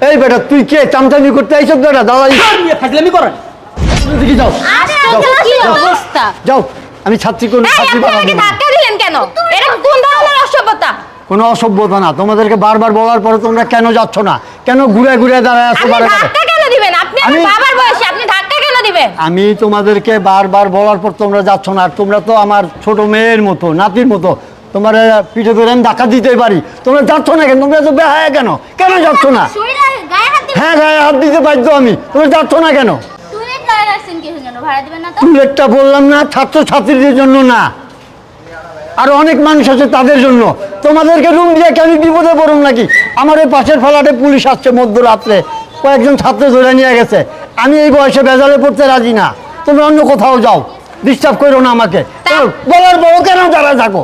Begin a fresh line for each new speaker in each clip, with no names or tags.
এই বেটা তুই কে চামচামি করতে আইসব বেটা? দাদাই
ফাজলামি করেন
দেখি যাও।
আরে কি অবস্থা?
যাও আমি ছাত্রী কোন ছাত্রী বানাবো
ধাক্কা দিলেন কেন? এটা কোন ধরনের অসভ্যতা?
কোনো অসভ্যতা না তোমাদেরকে বারবার বলার পরে তোমরা কেন যাচ্ছ না? কেন ঘুরে ঘুরে দাঁড়ায় আছো বারে বারে?
ধাক্কা কেন দিবেন? আপনি
আমি-
বাবার বয়সী আপনি ধাক্কা কেন দিবেন?
আমি তোমাদেরকে বারবার বলার পর তোমরা যাচ্ছ না আর তোমরা তো আমার ছোট মেয়ের মতো নাতির মতো। তোমার পিঠে ধরে আমি ধাক্কা দিতে পারি। তোমরা যাচ্ছ না কেন? তোমরা তো বেহায় কেন? কেন যাচ্ছ না? হ্যাঁ গায়ে হাত দিতে বাধ্য আমি। তোমরা যাচ্ছ না কেন?
তুমি গায়ে রাখছেন কি জন্য? ভাড়া দিবেন না তো?
টুলেটটা বললাম না ছাত্র ছাত্রীদের জন্য না। আর অনেক মানুষ আছে তাদের জন্য। তোমাদেরকে রুম দিয়ে কেন বিপদে পড়ুন নাকি? আমার এই পাশের ফ্ল্যাটে পুলিশ আসছে মধ্যরাত্রে। কয়েকজন ছাত্র ধরে নিয়ে গেছে। আমি এই বয়সে বেজালে পড়তে রাজি না। তোমরা অন্য কোথাও যাও। ডিস্টার্ব করো না আমাকে। বলার বড় কেন যারা থাকো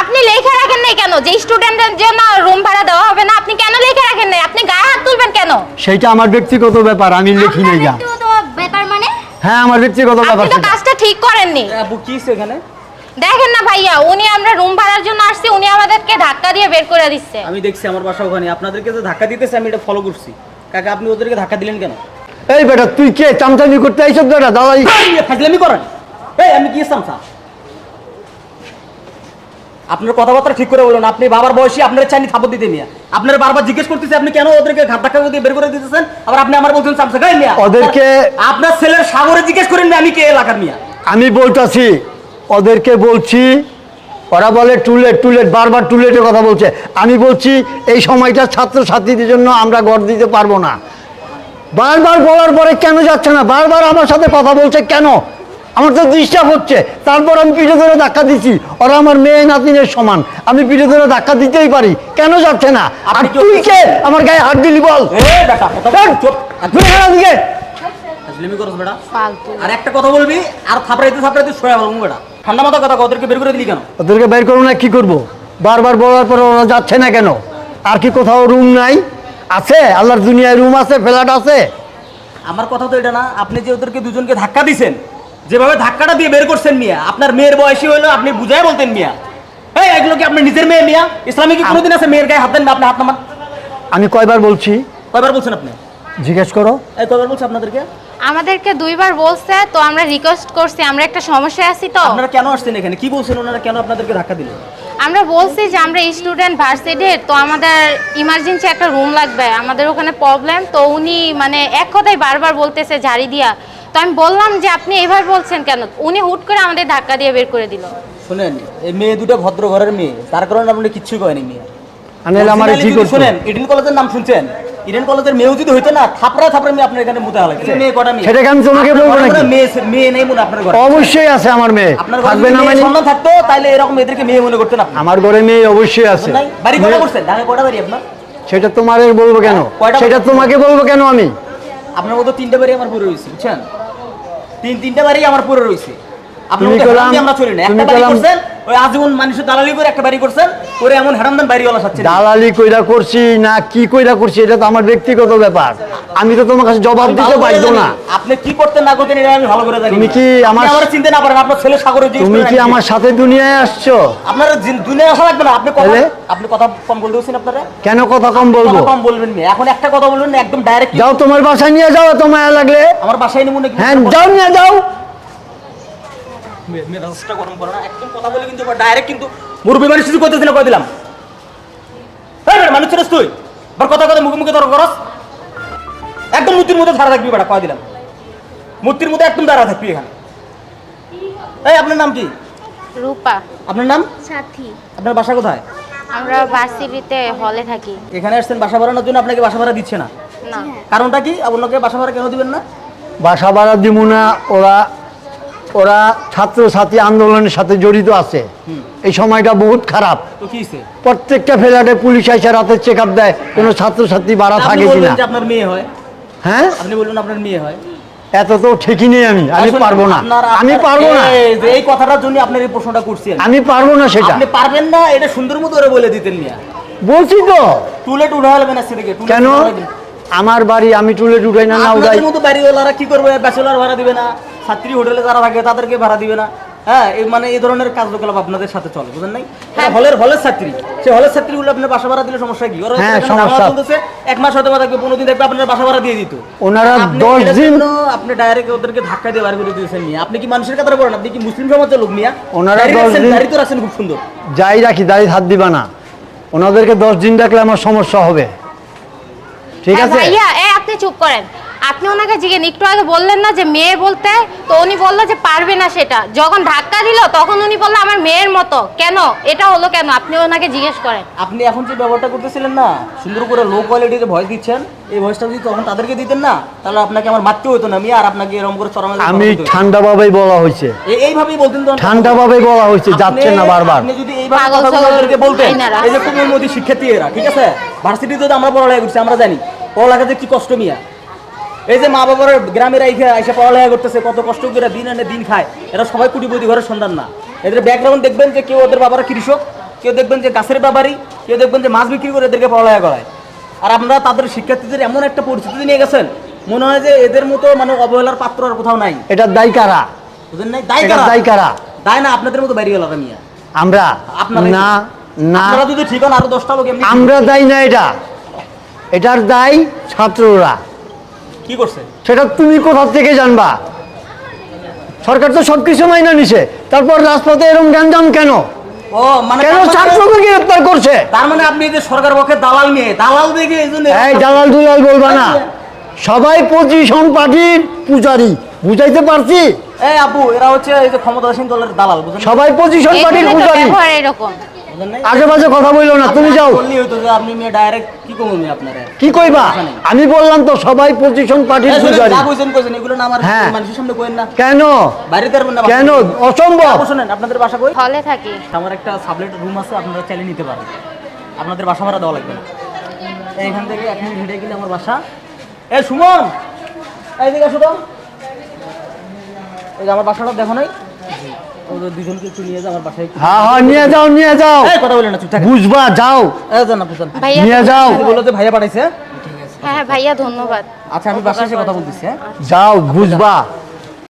আপনি লেখা নাই কেন? যে স্টুডেন্টদের জন্য রুম ভাড়া দেওয়া হবে না আপনি কেন লেখা রাখেন নাই? আপনি গায়ে হাত তুলবেন কেন?
সেইটা আমার ব্যক্তিগত ব্যাপার আমি লিখি নাই যা
ব্যাপার মানে?
হ্যাঁ আমার ব্যক্তিগত ব্যাপার
আপনি তো কাজটা ঠিক করেননি।
আপু কি এখানে?
দেখেন না ভাইয়া উনি আমরা রুম ভাড়ার জন্য আসছি উনি আমাদেরকে ধাক্কা দিয়ে বের করে দিচ্ছে।
আমি দেখছি আমার বাসা ওখানে আপনাদেরকে যে ধাক্কা দিতেছে আমি এটা ফলো করছি। কাকা আপনি ওদেরকে ধাক্কা দিলেন কেন?
এই বেটা তুই কে? চামচামি করতে আইসব বেটা দাদাই।
ফাজলামি করেন। এই আমি কি সামসা আপনার কথাবার্তা ঠিক করে বলুন আপনি বাবার বয়সী আপনার চাইনি থাপত দিতে নিয়ে। আপনার বারবার জিজ্ঞেস করতেছে আপনি কেন ওদেরকে ঘাট ধাক্কা দিয়ে বের করে দিতেছেন? আবার আপনি আমার বলছেন সামসা গাই মিয়া
ওদেরকে-
আপনার ছেলের সাগরে জিজ্ঞেস করেন আমি কে এলাকার মিয়া?
আমি বলতাছি ওদেরকে বলছি ওরা বলে টুলেট টুলেট বারবার টুলেটের কথা বলছে। আমি বলছি এই সময়টা ছাত্রছাত্রীদের জন্য আমরা গড় দিতে পারব না। বারবার বলার পরে কেন যাচ্ছে না? বারবার আমার সাথে কথা বলছে কেন? আমার তো ডিস্টার্ব হচ্ছে। তারপর আমি পিঠে ধরে ধাক্কা দিচ্ছি ওরা আমার মেয়ে নাতিনের সমান। আমি পিঠে ধরে ধাক্কা দিতেই পারি। কেন যাচ্ছে না? আর
আপনি
তুই কে? আমার গায়ে হাত দিলি বল।
আর একটা কথা বলবি আর থাপড়াইতে থাপড়াইতে শোয়া বলব বেটা। ঠান্ডা মাথা কথা ওদেরকে বের করে দিলি কেন?
ওদেরকে বের করব না কি করব? বারবার বলার পর ওরা যাচ্ছে না কেন? আর কি কোথাও রুম নাই? আছে? আল্লাহর দুনিয়ায় রুম আছে ফ্ল্যাট আছে?
আমার কথা তো এটা না আপনি যে ওদেরকে দুজনকে ধাক্কা দিছেন যেভাবে ধাক্কাটা দিয়ে বের করছেন মিয়া আপনার মেয়ের বয়সী হলো আপনি বুঝাই বলতেন মিয়া। এই এগুলো কি আপনার নিজের মেয়ে মিয়া? ইসলামে কি কোনোদিন আছে মেয়ের গায়ে হাত দেন না আপনি হাত নামান?
আমি কয়বার বলছি?
কয়বার বলছেন আপনি?
জিজ্ঞেস করো।
এই কয়বার বলছে আপনাদেরকে?
আমাদেরকে দুইবার বলছে তো আমরা রিকোয়েস্ট করছি আমরা একটা সমস্যায় আছি তো।
আপনারা কেন আসছেন এখানে? কি বলছেন ওনারা? কেন আপনাদেরকে ধাক্কা দিলেন?
আমরা বলছি যে আমরা স্টুডেন্ট ভার্সিটির তো আমাদের ইমার্জেন্সি একটা রুম লাগবে আমাদের ওখানে প্রবলেম তো উনি মানে এক কথাই বারবার বলতেছে ঝাড়ি দিয়া। তো আমি বললাম যে আপনি এভাবে বলছেন কেন? উনি হুট করে আমাদের ধাক্কা দিয়ে বের করে দিল।
শুনেন এই মেয়ে দুটো ভদ্র ঘরের মেয়ে তার কারণে আপনি কিচ্ছু করেনি মেয়ে।
আনিল আমার কি
যদি
করছ।
শুনেন ইডেন কলেজের নাম শুনছেন? ইডেন কলেজের মেয়েও যদি হইতো না থাপড়া থাপড়া মেয়ে আপনার এখানে মুতে হালাইছে মেয়ে কটা মেয়ে?
সেটাকে আমি তোমাকে বলব নাকি?
মেয়ে মেয়ে নেই মনে আপনার ঘরে।
অবশ্যই আছে আমার মেয়ে।
আপনার ঘরে
থাকবে না মানে
সন্তান থাকতো তাহলে এরকম এদেরকে মেয়ে মনে করতেন আপনি।
আমার ঘরে মেয়ে অবশ্যই আছে।
বাড়ি কটা করছেন? ঢাকা কটা বাড়ি আপনার?
সেটা তোমার বলব কেন?
কয়টা
সেটা তোমাকে বলব কেন আমি?
আপনার মতো তিনটা বাড়ি আমার পুরো রয়েছে বুঝছেন? তিন তিনটা বাড়ি আমার পুরো রয়েছে। দালালি
কইরা করছি না কি কইরা করছি এটা তো আমার ব্যক্তিগত ব্যাপার। আমি তো তোমার কাছে জবাব দিতে বাধ্য না।
আপনি কি করতেন না করতেন এটা আমি ভালো করে জানি
তুমি কি আমার-
চিন্তা না পারেন আপনার ছেলে সাগরে
তুমি কি আমার সাথে দুনিয়ায় আসছো?
আপনার দুনিয়ায় আসা লাগবে না আপনি কথা আপনি কথা কম বলতে বলছেন আপনারা?
কেন কথা কম বলব?
কম বলবেন এখন একটা কথা বলবেন একদম ডাইরেক্ট
যাও তোমার বাসায় নিয়ে যাও এত মায়া লাগলে।
আমার বাসায় নিয়ে মনে
হ্যাঁ যাও নিয়ে যাও।
মেজাজটা গরম করো না একদম কথা বলে কিন্তু ডাইরেক্ট কিন্তু মুরব্বী মানুষ কিছু করতেছি না কই দিলাম। মানুষ তুই? আবার কথা কথা মুখে মুখে তর্ক করস? একদম মূর্তির মধ্যে দাঁড়া থাকবি বেটা কয় দিলাম। মূর্তির মধ্যে একদম দাঁড়া থাকবি এখানে। এই আপনার নাম কি?
রূপা।
আপনার নাম?
সাথী।
আপনার বাসা কোথায়?
আমরা ভার্সিটিতে হলে থাকি।
এখানে আসছেন বাসা ভাড়ানোর জন্য আপনাকে বাসা ভাড়া দিচ্ছে না?
না।
কারণটা কি? আপনাকে বাসা ভাড়া কেন দিবেন না?
বাসা ভাড়া দিব না ওরা ওরা ছাত্রছাত্রী আন্দোলনের সাথে জড়িত আছে। এই সময়টা বহুত খারাপ? প্রত্যেকটা ফ্ল্যাটে পুলিশ এসে রাতে চেক আপ দেয় কোনো ছাত্রছাত্রী বাড়া থাকে কিনা।
আপনার মেয়ে হয়।
হ্যাঁ?
আপনি বলবেন আপনার মেয়ে হয়।
এত তো ঠিকই নেই আমি। আমি পারব না। আমি পারব না।
এই কথাটার জন্য আপনার এই প্রশ্নটা করছি আমি।
পারব না সেটা।
আপনি পারবেন না এটা সুন্দর মতো করে বলে দিতেন মিয়া।
বলছি তো।
টুলেট উঠা হলবে না সেদিকে
কেন। আমার বাড়ি আমি টুলে উঠাই না না উঠাই
আপনাদের মতো বাড়িওয়ালারা কি করবে? ব্যাচেলার ভাড়া দিবে না। ছাত্রী হোটেলে যারা থাকে তাদেরকে ভাড়া দিবে না। হ্যাঁ এই মানে এই ধরনের কার্যকলাপ আপনাদের সাথে চলে বুঝেন নাই?
হ্যাঁ।
হলের হলের ছাত্রী। সে হলের ছাত্রীগুলো আপনার বাসা ভাড়া দিলে সমস্যা কি? ওরা
হ্যাঁ, সমস্যা।
চলতেছে, এক মাস হতে থাকবে পনেরো দিন থাকবে আপনার বাসা ভাড়া দিয়ে দিত।
ওনারা দশ দিন
আপনি ডাইরেক্ট ওদেরকে ধাক্কা দিয়ে বার করে দিয়েছেন মিয়া আপনি কি মানুষের কাতারে বলেন? আপনি কি মুসলিম সমাজের লোক মিয়া?
ওনারা
দাড়ি
দশ দিন-
দাড়ি তো রাখছেন খুব সুন্দর।
যাই রাখি দাঁড়িয়ে হাত দিবা না। ওনাদেরকে দশ দিন রাখলে আমার সমস্যা হবে। ঠিক আছে?
ভাইয়া এ আপনি চুপ করেন। আপনি ওনাকে জিজ্ঞেস একটু আগে বললেন না যে মেয়ে বলতে? তো উনি বলল যে পারবে না সেটা। যখন ধাক্কা দিল তখন উনি বলল আমার মেয়ের মতো। কেন? এটা হলো কেন? আপনি ওনাকে জিজ্ঞেস করেন।
আপনি এখন যে ব্যবহারটা করতেছিলেন না সুন্দর করে লো কোয়ালিটির ভয়েস দিচ্ছেন এই ভয়েসটা যদি তখন তাদেরকে দিতেন না তাহলে আপনাকে আমার মারতে হতো না আমি আর আপনাকে এরকম করে চরমা
আমি ঠান্ডাভাবেই বলা হয়েছে।
এইভাবেই বলতেন তো।
ঠান্ডাভাবেই বলা হয়েছে
আপনি-
যাচ্ছে না বারবার।
আপনি যদি এইভাবে
পাগল
কথাগুলো
ছাগল
ওদেরকে বলতেন
আইনারা।
এই যে কোমলমতি শিক্ষার্থী এরা ঠিক আছে? ভার্সিটিতে তো আমরা পড়ালেখা করছি আমরা জানি। পড়ালেখা যে কি কষ্ট মিয়া? এই যে মা বাবার গ্রামের আইসা আইসা পড়ালেখা করতেছে কত কষ্ট করে দিন আনে দিন খায়। এরা সবাই কুটিপতি ঘরের সন্তান না। এদের ব্যাকগ্রাউন্ড দেখবেন যে কেউ ওদের বাবারা কৃষক কেউ দেখবেন যে গাছের ব্যাপারী কেউ দেখবেন যে মাছ বিক্রি করে এদেরকে পড়ালেখা করায়। আর আপনারা তাদের শিক্ষার্থীদের এমন একটা পরিস্থিতি নিয়ে গেছেন মনে হয় যে এদের মতো মানে অবহেলার পাত্র আর কোথাও নাই।
এটার দায়ী কারা?
বুঝলেন নাই? দায় কারা?
দায়ী কারা?
দায় না আপনাদের মতো বাইরে গেল মিয়া
আমরা? না না।
যদি ঠিক হন আরও দশটা লোক
আমরা দায়ী না এটা। এটার দায় ছাত্ররা।
কি করছে?
সেটা তুমি কোথা থেকে জানবা? সরকার তো সবকিছু মাইনা নিছে। তারপর রাজপথে এরকম গ্যাঞ্জাম কেন?
ও মানে
কেন
মানে-
ছাত্রকে গ্রেপ্তার করছে?
তার মানে আপনি যে সরকার পক্ষে দালাল নিয়ে দালাল দেখে এই জন্য
এই দালাল দুলাল বলবা না। সবাই পজিশন পার্টির পূজারি। বুঝাইতে পারছি?
এই আপু এরা হচ্ছে এই যে ক্ষমতাসীন দলের দালাল বুঝেন
সবাই পজিশন পার্টির পূজারি।
এরকম।
আজে বাজে কথা বলল না তুমি যাও।
বললেই আপনি মেয়ে ডাইরেক্ট কি করব আপনারা?
কি কইবা? আমি বললাম তো সবাই পজিশন পার্টির পূজারি।
কইছেন কইছেন এগুলো না আমার
হ্যাঁ।
মানুষের সামনে কইেন না।
কেন?
বাড়িতে পারবেন না
কেন? অসম্ভব।
শুনেন আপনাদের বাসা কই?
হলে থাকি।
আমার একটা সাবলেট রুম আছে আপনারা চাইলে নিতে পারেন। আপনাদের বাসা ভাড়া দেওয়া লাগবে না। এইখান থেকে এক মিনিট হেঁটে গেলে আমার বাসা। এ সুমন এইদিকে আসো তো। এই যে আমার বাসাটা দেখো নাই? ওদের দুজনকে একটু নিয়ে যাও আমার বাসায় একটু
হ্যাঁ হ্যাঁ নিয়ে যাও নিয়ে যাও।
এই কথা বলে না চুপ থাকে।
বুঝবা যাও।
এই জান
ভাইয়া
নিয়ে যাও।
বলো যে ভাইয়া পাঠাইছে?
হ্যাঁ হ্যাঁ ভাইয়া ধন্যবাদ।
আচ্ছা আমি বাসায় এসে কথা বলতেছি হ্যাঁ?
যাও বুঝবা।